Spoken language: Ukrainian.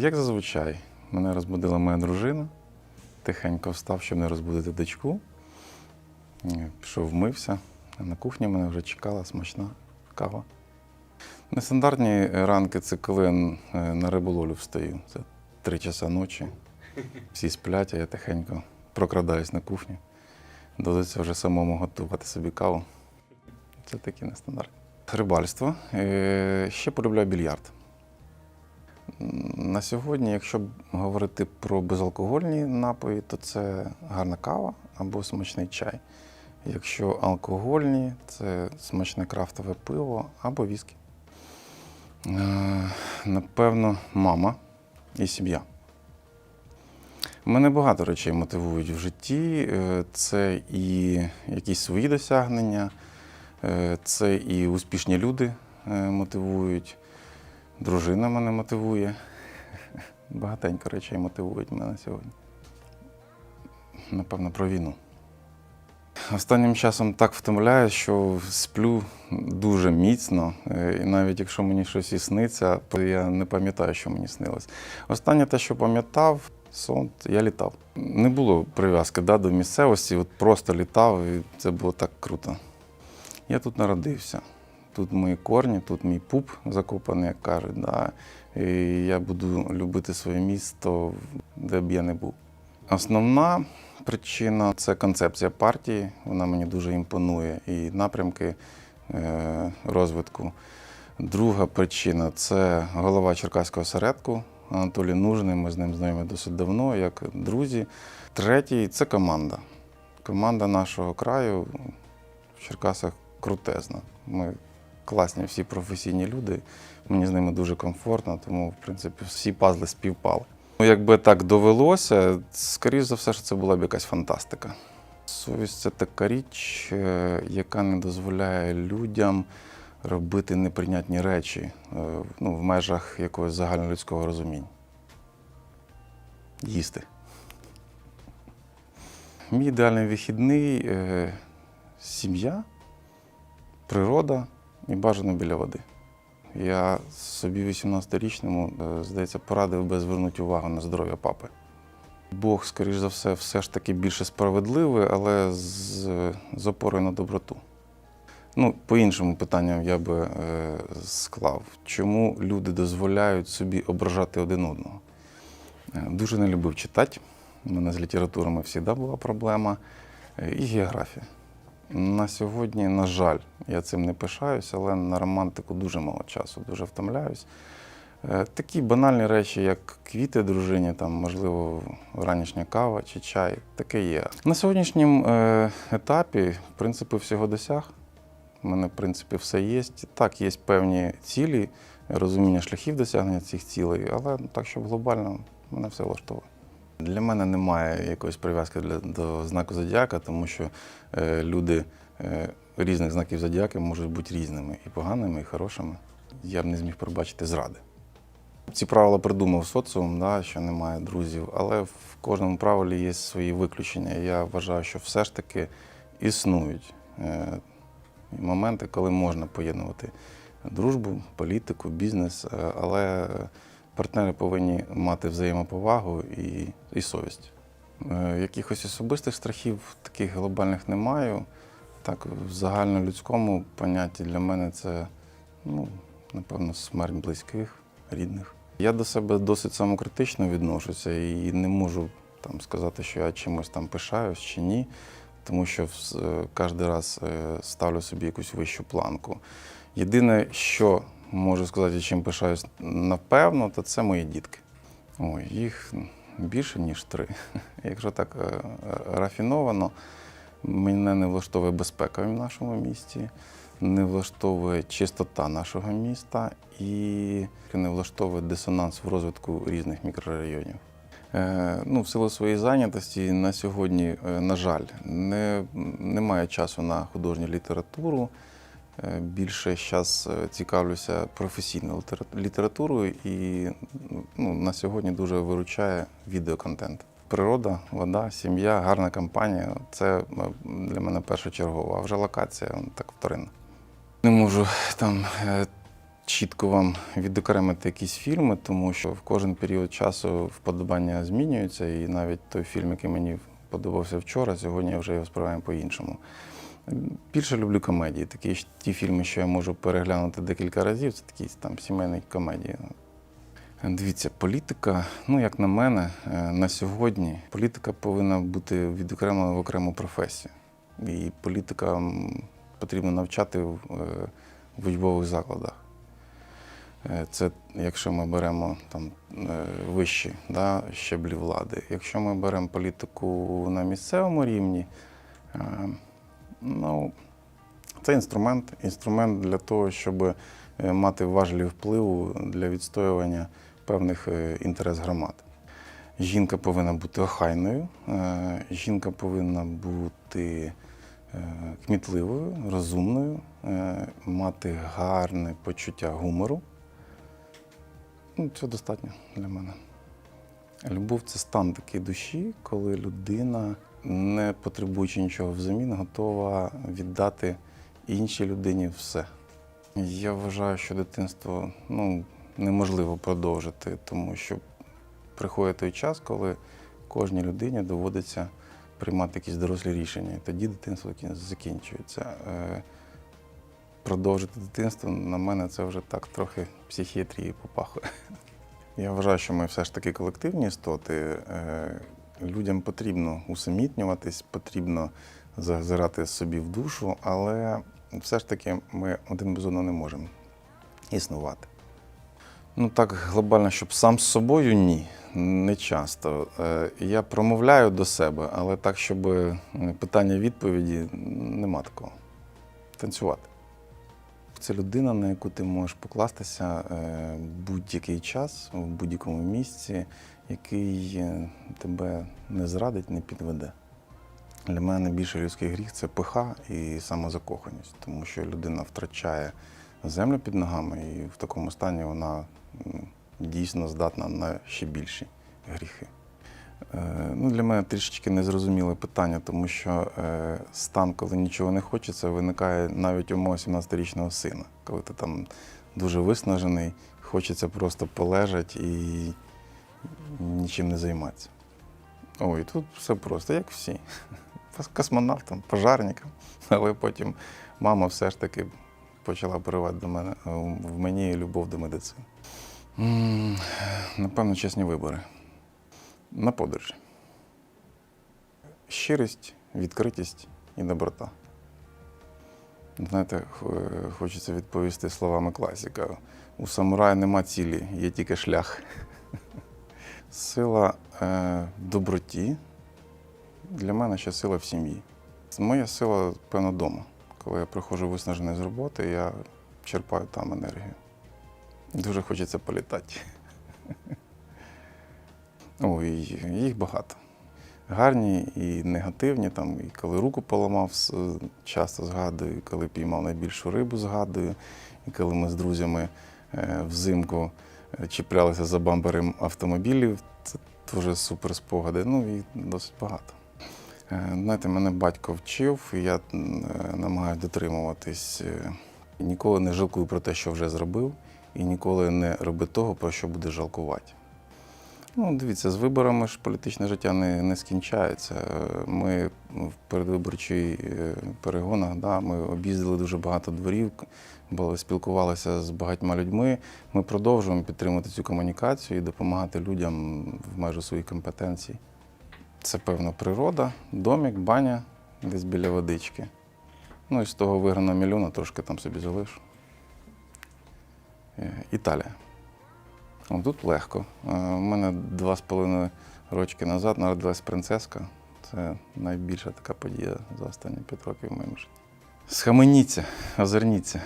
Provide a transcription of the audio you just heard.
Як зазвичай, мене розбудила моя дружина. Тихенько встав, щоб не розбудити дочку. Пішов вмився. А на кухні мене вже чекала смачна кава. Нестандартні ранки це коли е, на риболовлю встаю. Це три часа ночі. Всі сплять, а я тихенько прокрадаюсь на кухню. Доведеться вже самому готувати собі каву. Це такі нестандартні. Рибальство. Е, Ще полюбляю більярд. На сьогодні, якщо говорити про безалкогольні напої, то це гарна кава або смачний чай. Якщо алкогольні, це смачне крафтове пиво або віскі. Е, Напевно, мама і сім'я. Мене багато речей мотивують в житті. Е, Це і якісь свої досягнення, е, це і успішні люди мотивують, дружина мене мотивує. Багатенько речей мотивують мене сьогодні. Напевно, про війну. Останнім часом так втомляю, що сплю дуже міцно. Е, І навіть якщо мені щось і сниться, то я не пам'ятаю, що мені снилось. Останнє те, що пам'ятав, сон, я літав. Не було прив'язки да, до місцевості, от просто літав, і це було так круто. Я тут народився. Тут мої корні, тут мій пуп закопаний, як кажуть. Да. І я буду любити своє місто, де б я не був. Основна причина це концепція партії. Вона мені дуже імпонує і напрямки е, розвитку. Друга причина це голова Черкаського осередку Анатолій Нужний. Ми з ним знайомі досить давно, як друзі. Третій це команда. Команда нашого краю в Черкасах крутезна. Ми класні, всі професійні люди. Мені з ними дуже комфортно, тому, в принципі, всі пазли співпали. Ну, якби так довелося, скоріш за все, що це була б якась фантастика. Совість це така річ, е, яка не дозволяє людям робити неприйнятні речі е, ну, в межах якогось загальнолюдського розуміння. Їсти. Мій ідеальний вихідний е, сім'я, природа і бажано біля води. Я собі 18-річному, е, здається, порадив би звернути увагу на здоров'я папи. Бог, скоріш за все, все ж таки більше справедливий, але з, з опорою на доброту. Ну, по іншому питанням я би е, склав, чому люди дозволяють собі ображати один одного. Е, Дуже не любив читати. У мене з літературами завжди була проблема. Е, І географія. На сьогодні, на жаль, я цим не пишаюсь, але на романтику дуже мало часу, дуже втомляюсь. Е, Такі банальні речі, як квіти дружині, там, можливо, ранішня кава чи чай, таке є. На сьогоднішньому е, етапі, в принципі, всього досяг. У мене, в принципі, все є. Так, є певні цілі, розуміння шляхів досягнення цих цілей, але так, щоб глобально, мене все влаштовує. Для мене немає якоїсь прив'язки до знаку зодіака, тому що е, люди е, різних знаків зодіаки можуть бути різними і поганими, і хорошими. Я б не зміг пробачити зради. Ці правила придумав соціум, да, що немає друзів, але в кожному правилі є свої виключення. Я вважаю, що все ж таки існують е, моменти, коли можна поєднувати дружбу, політику, бізнес, але партнери повинні мати взаємоповагу і, і совість. Е, Якихось особистих страхів таких глобальних не маю. Так, в загальнолюдському понятті для мене це, ну, напевно, смерть близьких, рідних. Я до себе досить самокритично відношуся і не можу там, сказати, що я чимось там пишаюсь чи ні, тому що е, кожен раз е, ставлю собі якусь вищу планку. Єдине, що можу сказати, чим пишаюсь напевно, то це мої дітки. Ой, їх більше, ніж три. Якщо так е, рафіновано, мене не влаштовує безпека в нашому місті, не влаштовує чистота нашого міста і не влаштовує дисонанс в розвитку різних мікрорайонів. Е, Ну, в силу своєї зайнятості на сьогодні, е, на жаль, не, немає часу на художню літературу. Е, Більше зараз цікавлюся професійною літературою і ну, на сьогодні дуже виручає відеоконтент. Природа, вода, сім'я, гарна компанія це е, для мене першочергово, а вже локація так вторинна. Не можу там е, чітко вам відокремити якісь фільми, тому що в кожен період часу вподобання змінюються, і навіть той фільм, який мені подобався вчора, сьогодні я вже його сприймаю по-іншому. Більше люблю комедії. Такі ті фільми, що я можу переглянути декілька разів, це такі там сімейні комедії. Дивіться, політика, ну як на мене, е, на сьогодні політика повинна бути відокремлена в окрему професію. І політика потрібно навчати в, е, в учбових закладах. Е, Це якщо ми беремо там вищі да, щеблі влади. Якщо ми беремо політику на місцевому рівні, ну, це інструмент, інструмент для того, щоб е, мати важелі впливу для відстоювання певних е, інтерес громад. Жінка повинна бути охайною, е, жінка повинна бути кмітливою, розумною, мати гарне почуття гумору. Ну, Це достатньо для мене. Любов це стан такий душі, коли людина, не потребуючи нічого взамін, готова віддати іншій людині все. Я вважаю, що дитинство ну, неможливо продовжити, тому що приходить той час, коли кожній людині доводиться приймати якісь дорослі рішення. І тоді дитинство закінчується. Е, Продовжити дитинство, на мене, це вже так трохи психіатрії попахує. Я вважаю, що ми все ж таки колективні істоти. Людям потрібно усамітнюватись, потрібно зазирати собі в душу, але все ж таки ми один без одного не можемо існувати. Ну так глобально, щоб сам з собою ні, не часто. Е, Я промовляю до себе, але так, щоб е, питання-відповіді нема такого. Танцювати. Це людина, на яку ти можеш покластися е, будь-який час, в будь-якому місці, який е, тебе не зрадить, не підведе. Для мене найбільший людський гріх це пиха і самозакоханість, тому що людина втрачає землю під ногами, і в такому стані вона дійсно здатна на ще більші гріхи. Е, Ну, для мене трішечки незрозуміле питання, тому що е, стан, коли нічого не хочеться, виникає навіть у мого 17-річного сина. Коли ти там дуже виснажений, хочеться просто полежати і нічим не займатися. Ой, тут все просто, як всі. Космонавтам, пожарникам. Але потім мама все ж таки почала поривати до мене е, в мені любов до медицини. Напевно, чесні вибори. На подорожі. Щирість, відкритість і доброта. Знаєте, хочеться відповісти словами класіка. У самурая нема цілі, є тільки шлях. Сила е, доброті. Для мене ще сила в сім'ї. Моя сила, певно, вдома. Коли я приходжу виснажений з роботи, я черпаю там енергію. Дуже хочеться політати. Ой, їх багато. Гарні і негативні. Там, і коли руку поламав, часто згадую, і коли піймав найбільшу рибу, згадую, і коли ми з друзями е, взимку е, чіплялися за бампером автомобілів, це дуже супер спогади. Ну і досить багато. Е, Знаєте, мене батько вчив, і я намагаюся дотримуватись. Ніколи не жалкую про те, що вже зробив, і ніколи не роби того, про що буде жалкувати. Ну, дивіться, з виборами ж політичне життя не, не скінчається. Ми в передвиборчій е, перегонах, да, ми об'їздили дуже багато дворів, бо спілкувалися з багатьма людьми. Ми продовжуємо підтримувати цю комунікацію і допомагати людям в межах своїх компетенцій. Це певно природа, домик, баня десь біля водички. Ну і з того виграна мільйона трошки там собі залишу. Е, Італія. О, Тут легко. Е, У мене два з половиною рочки назад народилась принцеска. Це найбільша така подія за останні п'ять років в моєму житті. Схаменіться, озирніться.